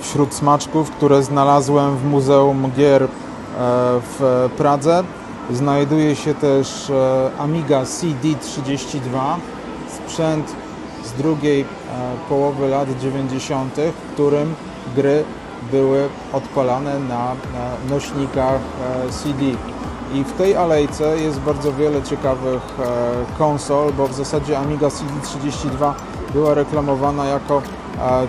wśród smaczków, które znalazłem w Muzeum Gier e, w Pradze. Znajduje się też e, Amiga CD32, sprzęt z drugiej e, połowy lat 90., w którym gry były odpalane na nośnikach CD. I w tej alejce jest bardzo wiele ciekawych konsol, bo w zasadzie Amiga CD32 była reklamowana jako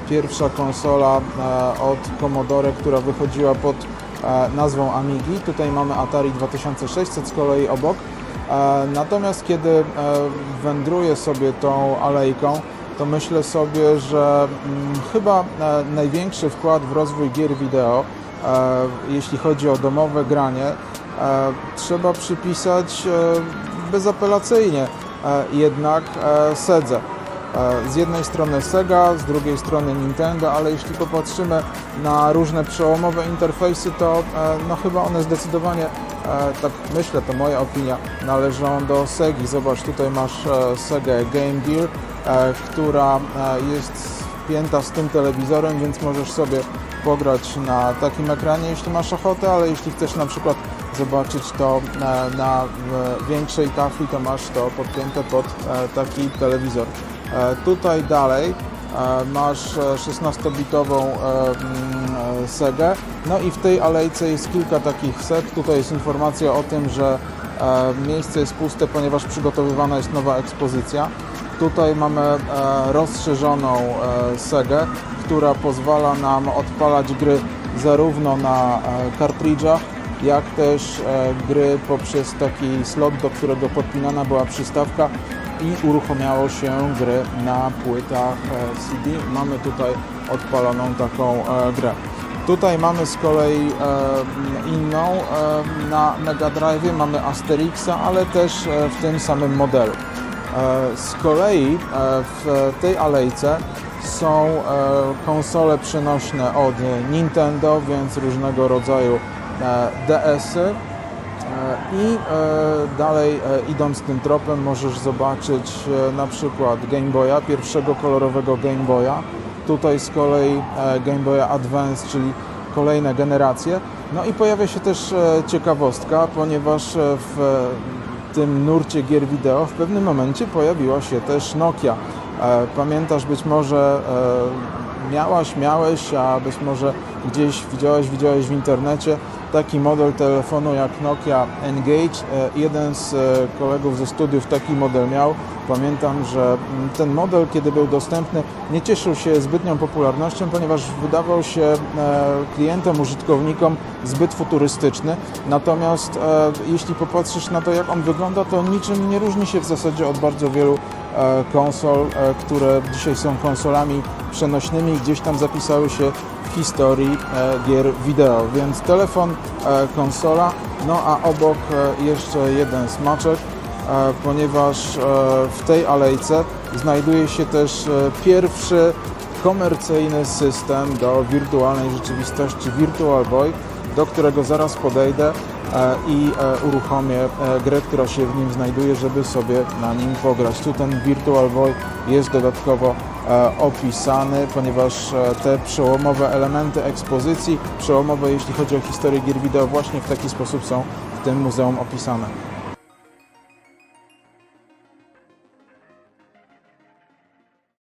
pierwsza konsola e, od Commodore, która wychodziła pod e, nazwą Amigi. Tutaj mamy Atari 2600 z kolei obok. E, Natomiast kiedy wędruję sobie tą alejką, to myślę sobie, że mm, chyba największy wkład w rozwój gier wideo, jeśli chodzi o domowe granie, trzeba przypisać bezapelacyjnie jednak Sedze. E, Z jednej strony Sega, z drugiej strony Nintendo, ale jeśli popatrzymy na różne przełomowe interfejsy, to e, no chyba one zdecydowanie, e, tak myślę, to moja opinia, należą do Segi. Zobacz, tutaj masz Segę Game Gear, która jest wpięta z tym telewizorem, więc możesz sobie pograć na takim ekranie, jeśli masz ochotę, ale jeśli chcesz na przykład zobaczyć to na e, większej tafli, to masz to podpięte pod taki telewizor. E, Tutaj dalej e, masz e, 16-bitową e, mm, Segę. No i w tej alejce jest kilka takich seg. Tutaj jest informacja o tym, że miejsce jest puste, ponieważ przygotowywana jest nowa ekspozycja. Tutaj mamy rozszerzoną Segę, która pozwala nam odpalać gry zarówno na kartridżach, jak też gry poprzez taki slot, do którego podpinana była przystawka i uruchamiało się gry na płytach e, CD. Mamy tutaj odpaloną taką e, grę. Tutaj mamy z kolei e, inną na Mega Drive, mamy Asterixa, ale też w tym samym modelu. Z kolei w tej alejce są konsole przenośne od Nintendo, więc różnego rodzaju DS-y. E, I e, dalej e, idąc tym tropem możesz zobaczyć na przykład Game Boya, pierwszego kolorowego Game Boya. Tutaj z kolei Game Boya Advance, czyli kolejne generacje. No i pojawia się też ciekawostka, ponieważ w tym nurcie gier wideo w pewnym momencie pojawiła się też Nokia. Pamiętasz być może miałaś, miałeś, a być może gdzieś widziałeś, widziałeś w internecie taki model telefonu jak Nokia Engage. Jeden z e, kolegów ze studiów taki model miał. Pamiętam, że mm, ten model, kiedy był dostępny, nie cieszył się zbytnią popularnością, ponieważ wydawał się e, klientem, użytkownikom zbyt futurystyczny. Natomiast e, jeśli popatrzysz na to, jak on wygląda, to niczym nie różni się w zasadzie od bardzo wielu konsol, e, które dzisiaj są konsolami przenośnymi gdzieś tam zapisały się w historii e, gier wideo. Więc telefon, e, konsola, no a obok e, jeszcze jeden smaczek, e, ponieważ e, w tej alejce znajduje się też e, pierwszy komercyjny system do wirtualnej rzeczywistości Virtual Boy, do którego zaraz podejdę e, i e, uruchomię e, grę, która się w nim znajduje, żeby sobie na nim pograć. Tu ten Virtual Boy jest dodatkowo e, opisany, ponieważ e, te przełomowe elementy ekspozycji, przełomowe jeśli chodzi o historię gier wideo, właśnie w taki sposób są w tym muzeum opisane.